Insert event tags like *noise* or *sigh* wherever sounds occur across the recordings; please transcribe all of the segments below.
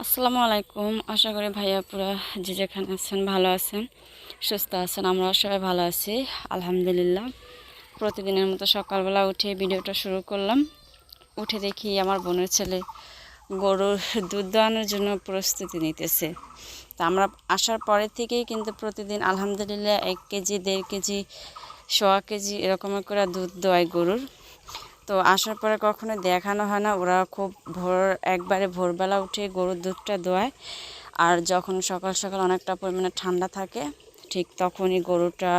আসসালামু আলাইকুম। আশা করি ভাইয়া পুরা যে যেখানে আছেন ভালো আছেন, সুস্থ আছেন আমরা সবাই ভালো আছি, আলহামদুলিল্লাহ। প্রতিদিনের মতো সকালবেলা উঠে ভিডিওটা শুরু করলাম। উঠে দেখি আমার বোনের ছেলে গরুর দুধ দোয়ানোর জন্য প্রস্তুতি নিতেছে। তা আমরা আসার পরে থেকেই কিন্তু প্রতিদিন আলহামদুলিল্লাহ এক কেজি, দেড় কেজি, সোয়া কেজি এরকম করে দুধ দোয়ায় গরুর। তো আসার পরে কখনো দেখানো হয় না। ওরা খুব ভোর, একবারে ভোরবেলা উঠে গরুর দুধটা দোয়ায়। আর যখন সকাল সকাল অনেকটা পরিমাণে ঠান্ডা থাকে, ঠিক তখনই গরুটা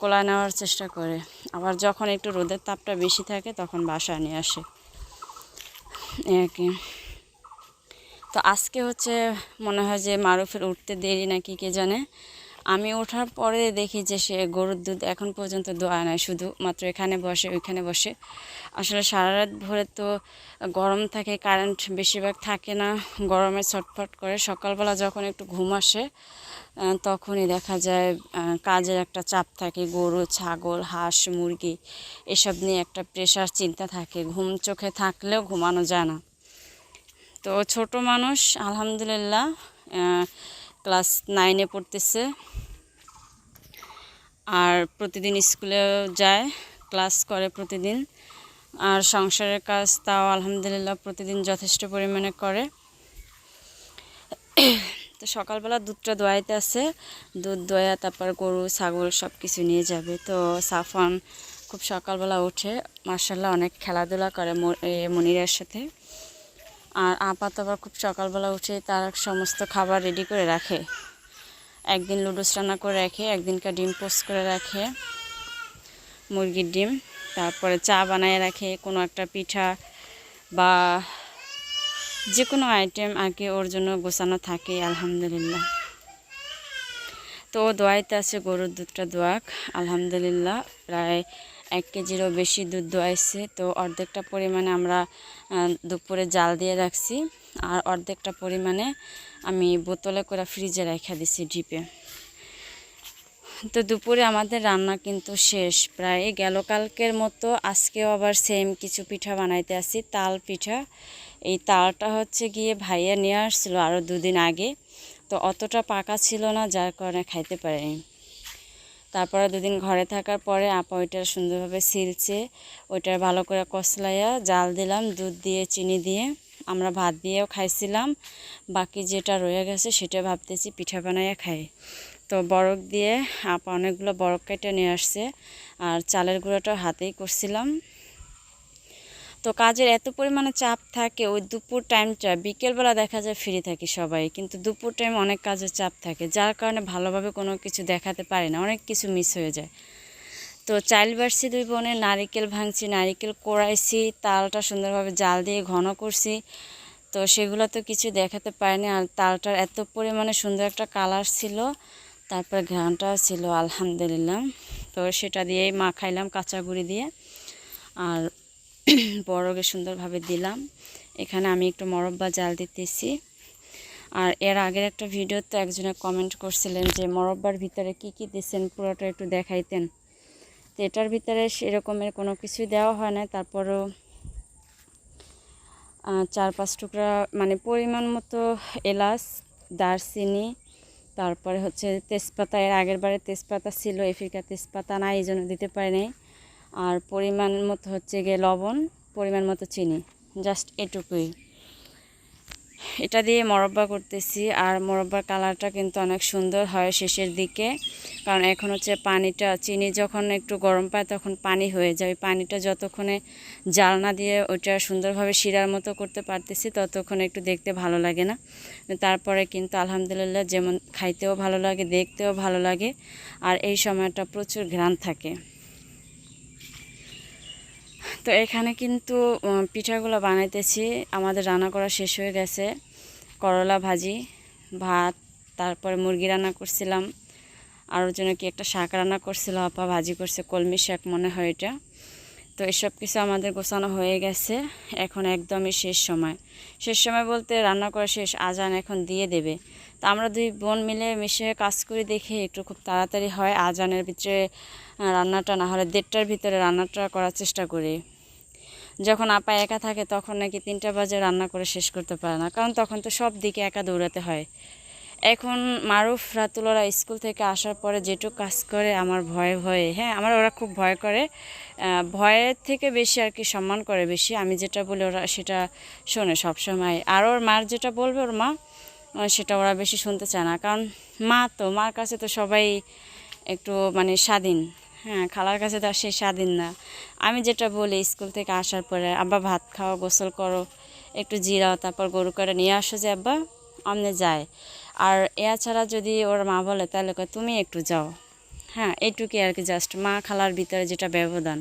কোলা নেওয়ার চেষ্টা করে। আবার যখন একটু রোদের তাপটা বেশি থাকে, তখন বাসায় নিয়ে আসে। কি তো আজকে হচ্ছে মনে হয় যে মারুফের উঠতে দেরি নাকি কে জানে? আমি ওঠার পরে দেখি যে সে গরুর দুধ এখন পর্যন্ত দোয়া নেয়। শুধু মাত্র এখানে বসে, ওইখানে বসে। আসলে সারা রাত ভরে তো গরম থাকে, কারেন্ট বেশিরভাগ থাকে না। গরমে ছটফট করে সকালবেলা যখন একটু ঘুম আসে তখনই দেখা যায় কাজের একটা চাপ থাকে। গরু, ছাগল, হাঁস, মুরগি, এসব নিয়ে একটা প্রেশার চিন্তা থাকে। ঘুম চোখে থাকলেও ঘুমানো যায় না। তো ছোট মানুষ, আলহামদুলিল্লাহ ক্লাস নাইনে পড়তেছে। আর প্রতিদিন স্কুলেও যায়, ক্লাস করে প্রতিদিন। আর সংসারের কাজ তাও আলহামদুলিল্লাহ প্রতিদিন যথেষ্ট পরিমাণে করে। তো সকালবেলা দুধটা দোয়াইতে আছে। দুধ দোয়া, তারপর গরু, ছাগল সব কিছু নিয়ে যাবে। তো সাফান খুব সকালবেলা উঠে মার্শাল্লাহ অনেক খেলাধুলা করে মনিরের সাথে। আর আপাত আবার খুব সকালবেলা উঠে তার সমস্ত খাবার রেডি করে রাখে। একদিন লুডুস রান্না করে রাখে, একদিনকার ডিম পোস্ট করে রাখে, মুরগির ডিম, তারপরে চা বানায় রাখে, কোনো একটা পিঠা বা যে কোনো আইটেম আর কি ওর জন্য গোছানো থাকে, আলহামদুলিল্লাহ। তো দোয়াইতে আছে গরুর দুধটা দোয়াক, আলহামদুলিল্লাহ, প্রায় এক কেজিরও বেশি দুধ দোয়াইছে। তো অর্ধেকটা পরিমাণে আমরা দুপুরে জাল দিয়ে রাখছি। আর অর্ধেকটা পরিমাণে আমি বোতলে করে ফ্রিজে রেখে দিছি ডিপে। তো দুপুরে আমাদের রান্না কিন্তু শেষ। প্রায় গেল কালকের মতো আজকেও আবার সেম কিছু পিঠা বানাইতে আসি, তাল পিঠা। এই তালটা হচ্ছে গিয়ে ভাইয়া নিয়ে আসছিল আরও দুদিন আগে। তো অতটা পাকা ছিল না, যার কারণে খাইতে পারিনি। তারপরে দুদিন ঘরে থাকার পরে আপা ওইটা সুন্দরভাবে সিলছে, ওইটা ভালো করে কষলাইয়া জাল দিলাম, দুধ দিয়ে, চিনি দিয়ে। আমরা ভাত দিয়েও খাইছিলাম, বাকি যেটা রয়ে গেছে সেটা ভাবতেছি পিঠা বানাইয়া খাই। তো বরফ দিয়ে আপা অনেকগুলো বরফ কেটে নিয়ে আসছে, আর চালের গুঁড়োটা হাতেই করছিলাম। তো কাজের এত পরিমাণে চাপ থাকে, ওই দুপুর টাইমটা বিকেলবেলা দেখা যায় ফ্রি থাকি সবাই। কিন্তু দুপুর টাইম অনেক কাজের চাপ থাকে, যার কারণে ভালোভাবে কোনো কিছু দেখাতে পারে না, অনেক কিছু মিস হয়ে যায়। তো চাইল বাড়ছি দুই বোনে নারিকেল ভাঙছি, নারিকেল কোড়াইছি তালটা সুন্দরভাবে জাল দিয়ে ঘন করছি। তো সেগুলো তো কিছু দেখাতে পারিনি, আর তালটার এত পরিমাণে সুন্দর একটা কালার ছিল, তারপর ঘ্রানটাও ছিল, আলহামদুলিল্লাহ। তো সেটা দিয়েই মা খাইলাম কাঁচা গুঁড়ি দিয়ে। আর বড়কে সুন্দরভাবে দিলাম। এখানে আমি একটু মরব্বা জাল দিতেছি। আর এর আগের একটা ভিডিওতে একজনে কমেন্ট করছিলেন যে, মরব্বার ভিতরে কি কি দিচ্ছেন পুরোটা একটু দেখাইতেন। তো এটার ভিতরে সেরকমের কোনো কিছুই দেওয়া হয় না তারপরও চার পাঁচ টুকরা মানে পরিমাণ মতো এলাচ, দারচিনি, তারপরে হচ্ছে তেজপাতা। এর আগের বারে তেজপাতা ছিল, এফিকা তেজপাতা না এই জন্য দিতে পারি নাই। আর পরিমাণ মতো হচ্ছে গিয়ে লবণ, পরিমাণ মতো চিনি জাস্ট এটুকুই। এটা দিয়ে মরব্বা করতেছি, আর মরব্বার কালারটা কিন্তু অনেক সুন্দর হয় শেষের দিকে, কারণ এখন হচ্ছে পানিটা, চিনি যখন একটু গরম পায় তখন পানি হয়ে যায়। ওই পানিটা যতক্ষণে জাল না দিয়ে ওইটা সুন্দরভাবে শিরার মতো করতে পারতেছি, ততক্ষণ একটু দেখতে ভালো লাগে না। তারপরে কিন্তু আলহামদুলিল্লাহ যেমন খাইতেও ভালো লাগে, দেখতেও ভালো লাগে, আর এই সময়টা প্রচুর ঘ্রাণ থাকে। তো এখানে কিন্তু পিঠাগুলো বানাইতেছি। আমাদের রান্না করা শেষ হয়ে গেছে। করলা ভাজি, ভাত, তারপরে মুরগি রান্না করছিলাম। আর আরও জন্য কি একটা শাক রান্না করছিল, আপা ভাজি করছে, কলমি শাক মনে হয় এটা। তো এসব কিছু আমাদের গোছানো হয়ে গেছে। এখন একদমই শেষ সময়। শেষ সময় বলতে রান্না করা শেষ, আজান এখন দিয়ে দেবে। তো আমরা দুই বোন মিলে মিশে কাজ করি দেখে, একটু খুব তাড়াতাড়ি হয়, আজানের ভিতরে রান্নাটা না হলে দেড়টার ভিতরে রান্নাটা করার চেষ্টা করি। যখন আপা একা থাকে তখন নাকি তিনটা বাজে রান্না করে শেষ করতে পারে না। কারণ তখন তো সব দিকে একা দৌড়াতে হয়। এখন মারুফ রাতুলরা স্কুল থেকে আসার পরে যেটুকু কাজ করে, আমার ভয়ে ভয়ে হ্যাঁ আমার ওরা খুব ভয় করে। ভয়ের থেকে বেশি আর কি সম্মান করে বেশি। আমি যেটা বলি ওরা সেটা শোনে সবসময়। আর ওর মার যেটা বলবে ওর মা সেটা ওরা বেশি শুনতে চায় না। কারণ মা তো, মার কাছে তো সবাই একটু মানে স্বাধীন। হ্যাঁ খালার কাছে তো আর সেই স্বাধীন না। আমি যেটা বলি, স্কুল থেকে আসার পরে, আব্বা, ভাত খাও, গোসল করো, একটু জিরাও, তারপর গরু করে নিয়ে আসো যে আব্বা, আমনে যায়। আর এছাড়া যদি ওর মা বলে, তাহলে তুমি একটু যাও। হ্যাঁ এইটুকুই আর কি জাস্ট মা, খালার ভিতরে যেটা ব্যবধান।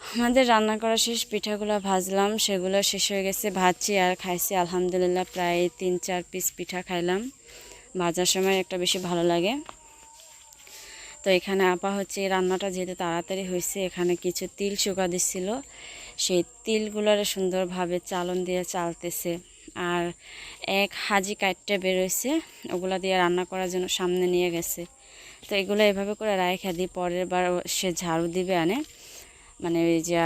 আমাদের রান্না করা শেষ পিঠাগুলো ভাজলাম, সেগুলো শেষ হয়ে গেছে, ভাজছি আর খাইছি, আলহামদুলিল্লাহ, প্রায় তিন, চার পিস পিঠা খাইলাম। ভাজার সময় একটা বেশি ভালো লাগে। তো এখানে আপা হচ্ছে রান্নাটা যেহেতু তাড়াতাড়ি হয়েছে, এখানে কিছু তিল শুকা দিচ্ছিল সেই তিলগুলোর সুন্দরভাবে চালন দিয়ে চালতেছে। আর এক হাজি কাটতে বেরোইছে ওগুলা দিয়ে রান্না করার জন্য সামনে নিয়ে গেছে। তো এগুলো এভাবে করে রাইখা দিই পরের বার সে ঝাড়ু দিবে আনে। মানে ওই যে,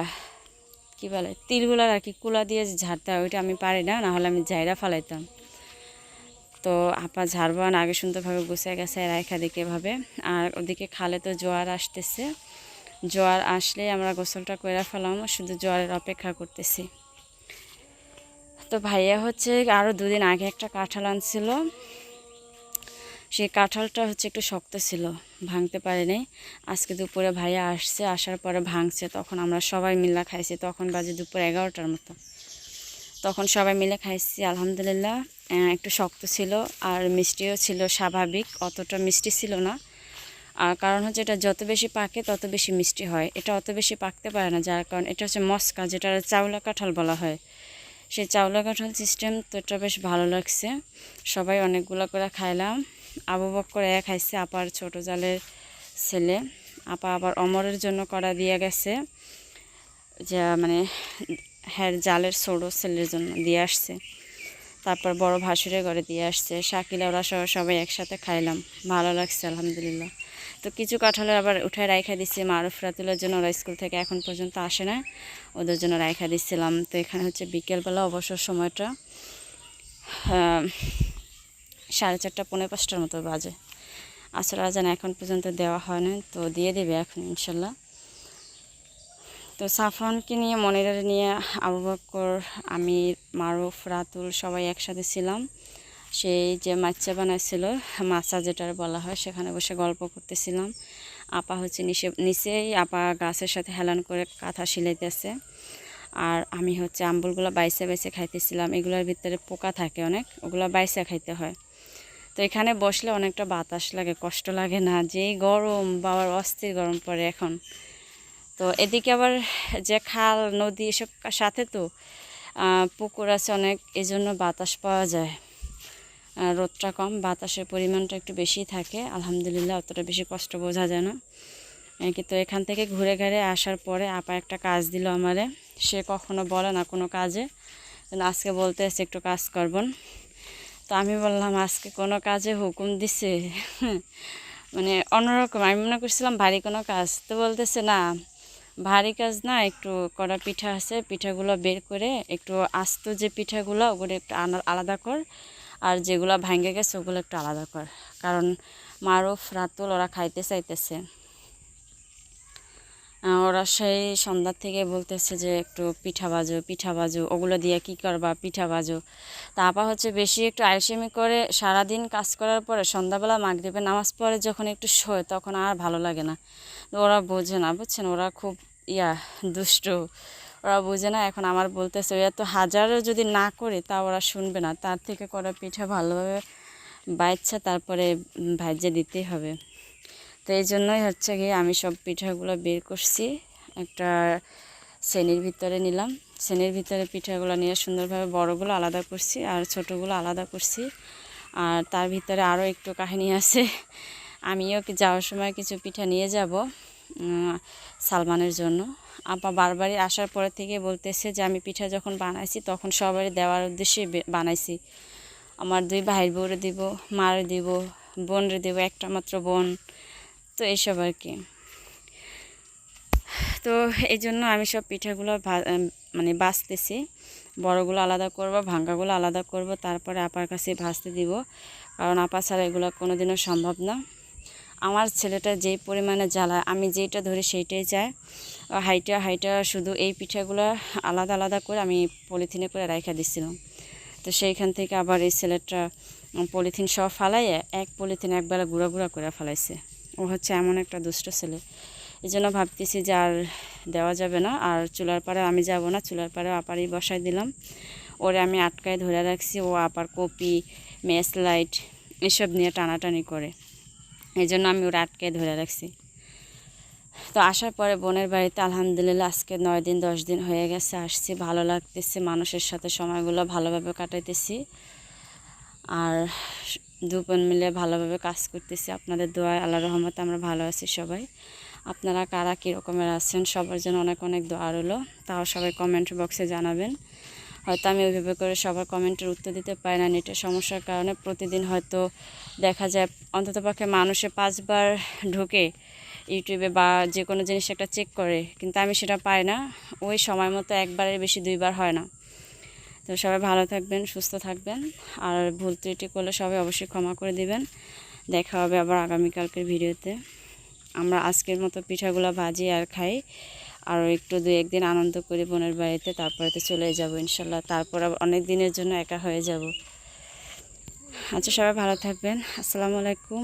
কী বলে, তিলগুলার আর কি কুলা দিয়ে ঝাড়তে হয়, ওইটা আমি পারি না, নাহলে আমি জায়রা ফালাইতাম। তো আপা ঝাড়বান আগে সুন্দরভাবে গুছিয়ে গেছে, রাইখা দিকে এভাবে। আর ওদিকে খালে তো জোয়ার আসতেছে। জোয়ার আসলে আমরা গোসলটা করে ফেলাম, শুধু জোয়ারের অপেক্ষা করতেছি। তো ভাইয়া হচ্ছে আরও দুদিন আগে একটা কাঁঠাল আনছিল। সেই কাঁঠালটা হচ্ছে একটু শক্ত ছিল, ভাঙতে পারেনি। আজকে দুপুরে ভাইয়া আসছে, আসার পরে ভাঙছে, তখন আমরা সবাই মিলে খাইছি। তখন বাজে দুপুর এগারোটার মতো। তখন সবাই মিলে খাইছি, আলহামদুলিল্লাহ। একটু শক্ত ছিল আর মিষ্টিও ছিল স্বাভাবিক, অতটা মিষ্টি ছিল না। আর কারণ হচ্ছে এটা যত বেশি পাকে তত বেশি মিষ্টি হয়। এটা অত বেশি পাকতে পারে না, যার কারণ এটা হচ্ছে মস্কা যেটা চাউলা কাঁঠাল বলা হয়। সেই চাউলা কাঁঠাল সিস্টেম তো এটা বেশ ভালো লাগছে। সবাই অনেকগুলো করে খাইলাম। আবু বক্কর এক খাইছে আপার ছোট জালের ছেলে। আপা আবার অমরের জন্য করা দিয়ে গেছে। যা মানে হ্যাঁ জালের ছোটো ছেলের জন্য দিয়ে আসছে। তারপর বড় ভাসুরের ঘরে দিয়ে আসছে। শাকিলা ওরা সহ সবাই একসাথে খাইলাম। ভালো লাগছে, আলহামদুলিল্লাহ। তো কিছু কাঁঠালের আবার উঠায় রাইখা দিচ্ছি মারুফ রাতুলের জন্য। ওরা স্কুল থেকে এখন পর্যন্ত আসে না। ওদের জন্য রাইখা দিচ্ছিলাম তো এখানে হচ্ছে বিকেলবেলা অবসর সময়টা সাড়ে চারটা, পৌনে পাঁচটার মতো বাজে। আসলে আজান এখন পর্যন্ত দেওয়া হয় না তো দিয়ে দেবে এখন, ইনশাল্লাহ। তো সাফরনকে নিয়ে, মনিরার নিয়ে আবু বক্কর আমি মারুফ, রাতুল সবাই একসাথে ছিলাম। সেই যে মাচ্চা বানাইছিল মাছা যেটার বলা হয়, সেখানে বসে গল্প করতেছিলাম। আপা হচ্ছে নিচে নিচেই আপা গাছের সাথে হেলান করে কাঁথা সিলাইতেছে। আর আমি হচ্ছে আম্বুলগুলো বাইসে বাইসে খাইতেছিলাম। এগুলোর ভিতরে পোকা থাকে অনেক, ওগুলো বাইসে খাইতে হয়। তো এখানে বসলে অনেকটা বাতাস লাগে, কষ্ট লাগে না। যেই গরম, বাবার অস্থির গরম পড়ে এখন। তো এদিকে আবার যে খাল, নদী এসব সাথে তো পুকুর আছে অনেক এই জন্য বাতাস পাওয়া যায়। রোদটা কম, বাতাসের পরিমাণটা একটু বেশি থাকে। আলহামদুলিল্লাহ, অতটা বেশি কষ্ট বোঝা যায় না। কিন্তু এখান থেকে ঘুরে ঘুরে আসার পরে আপা একটা কাজ দিল আমারে। সে কখনো বলে না কোনো কাজে। আজকে বলতে এসে একটু কাজ করবন তো আমি বললাম, আজকে কোনো কাজে হুকুম দিছে? *laughs* মানে অন্যরকম, আমি মনে করছিলাম, ভারী কোনো কাজ। তো বলতেছে, না ভারী কাজ না, একটু কড়া পিঠা আছে, পিঠাগুলো বের করে একটু আস্ত যে পিঠাগুলো, ওগুলো একটু আলাদা কর। আর যেগুলো ভাঙে গেছে, ওগুলো একটু আলাদা কর। কারণ মারুফ, রাতুল, ওরা খাইতে চাইতেছে। ওরা সেই সন্ধ্যার থেকে বলতেছে যে একটু পিঠা বাজো পিঠা বাজো, ওগুলো দিয়ে কি করবা, পিঠা বাজো। তা আপা হচ্ছে বেশি একটু আলসেমি করে সারাদিন কাজ করার পরে সন্ধ্যাবেলা মাগরিবে নামাজ পড়ে যখন একটু শোয় তখন আর ভালো লাগে না। ওরা বোঝে না, বুঝছেন? ওরা খুব, ইয়া, দুষ্ট। ওরা বোঝে না, এখন আমার বলতেছে, ওই এত হাজারও যদি না করে তা ওরা শুনবে না। তার থেকে করা পিঠা ভালোভাবে বাইচ্ছা তারপরে ভাজ্যে দিতেই হবে। তো এই জন্যই হচ্ছে গিয়ে আমি সব পিঠাগুলো বের করছি। একটা শ্রেণির ভিতরে নিলাম। শ্রেণির ভিতরে পিঠাগুলো নিয়ে সুন্দরভাবে বড়গুলো আলাদা করছি আর ছোটোগুলো আলাদা করছি। আর তার ভিতরে আরও একটু কাহিনী আছে। আমিও যাওয়ার সময় কিছু পিঠা নিয়ে যাব সালমানের জন্য। আপা বারবারই আসার পরে থেকে বলতেছে যে, আমি পিঠা যখন বানাইছি তখন সবারই দেওয়ার উদ্দেশ্যে বানাইছি। আমার দুই ভাইয়ের বউরে দিব, মারে দিব, বোনরে দিব, একটা মাত্র বোন। তো এইসব আর কি। তো এই জন্য আমি সব পিঠাগুলো মানে বাছতেছি বড়গুলো আলাদা করব, ভাঙ্গাগুলো আলাদা করব, তারপরে আপার কাছে ভাজতে দিব। কারণ আপা ছাড়া এগুলো কোনোদিনও সম্ভব না। আমার ছেলেটা যেই পরিমাণে জ্বালায়, আমি যেইটা ধরি সেইটাই ও হাইটা হাইটা শুধু এই পিঠাগুলো আলাদা আলাদা করে আমি পলিথিনে করে রাইখা দিছিলাম। তো সেইখান থেকে আবার এই ছেলেটা পলিথিন সব ফালাইয়ে এক পলিথিন একবেলা গুঁড়া গুঁড়া করে ফেলাইছে। ও হচ্ছে এমন একটা দুষ্ট ছেলে। এই জন্য ভাবতেছি যে আর দেওয়া যাবে না, আর চুলার পাড়ে আমি যাব না, চুলার পাড়ে আপারই বসাই দিলাম। ওরে আমি আটকায় ধরে রাখছি, ও আপার কপি, মেস লাইট, এসব নিয়ে টানাটানি করে। এই জন্য আমি ওরা আটকে ধরে রাখছি। তো আসার পরে বোনের বাড়িতে আলহামদুলিল্লাহ আজকে নয় দিন, দশ দিন হয়ে গেছে, আসছি, ভালো লাগতেছে, মানুষের সাথে সময়গুলো ভালোভাবে কাটাইতেছি। আর দু বোন মিলে ভালোভাবে কাজ করতেছি। আপনাদের দোয়ায় আল্লাহ রহমতে আমরা ভালো আছি সবাই। আপনারা কারা কীরকমের আছেন, সবার জন্য অনেক অনেক দোয়া রইল। তাও সবাই কমেন্ট বক্সে জানাবেন। হয়তো আমি ওইভাবে করে সবার কমেন্টের উত্তর দিতে পারি না। নেটের সমস্যার কারণে প্রতিদিন হয়তো দেখা যায় অন্ততপক্ষে মানুষে পাঁচবার ঢুকে ইউটিউবে বা যে কোনো জিনিস একটা চেক করে। কিন্তু আমি সেটা পাই না। ওই সময় মতো একবারের বেশি দুইবার হয় না। তো সবাই ভালো থাকবেন, সুস্থ থাকবেন। আর ভুল ত্রুটি করলে সবাই অবশ্যই ক্ষমা করে দিবেন। দেখা হবে আবার আগামীকালকের ভিডিওতে। আমরা আজকের মতো পিঠাগুলো ভাজি আর খাই। আর একটু দু একদিন আনন্দ করি বোনের বাড়িতে তারপরে তো চলে যাব ইনশাল্লাহ। তারপর অনেক দিনের জন্য একা হয়ে যাব। আচ্ছা সবাই ভালো থাকবেন। আসসালামু আলাইকুম।